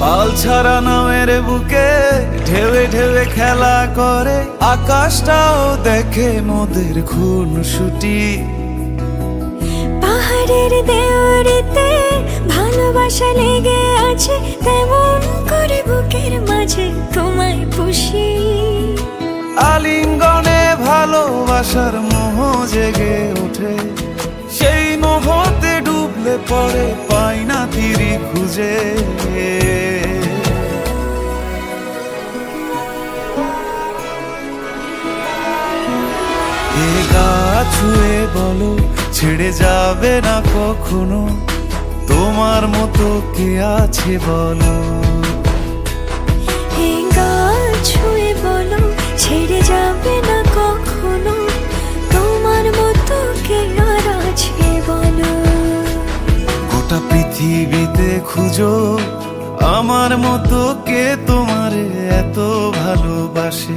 পাল ছাড়া নামের বুকে ঢেউে ঢেউে খেলা করে। আকাশটাও দেখে মোদের খুন ছুটি। পাহাড়ের দেওয়ারিতে ভালোবাসা লেগে আছে তেমন করে বুকের মাঝে তোমায় পুষি। আলিঙ্গনে ভালোবাসার মোহ জেগে ওঠে। সেই মোহতে ডুবলে পরে পাই না তিরি খুঁজে। এ গা ছুঁয়ে বলো ছেড়ে যাবে না কখনো। তোমার মতো কে আছে বলো? গান ছুঁয়ে বলো ছেড়ে যাবে না কখনো। তোমার মতো কে আর আছে বলো? গোটা পৃথিবীতে খুঁজো আমার মতো কে তোমারে এত ভালোবাসে?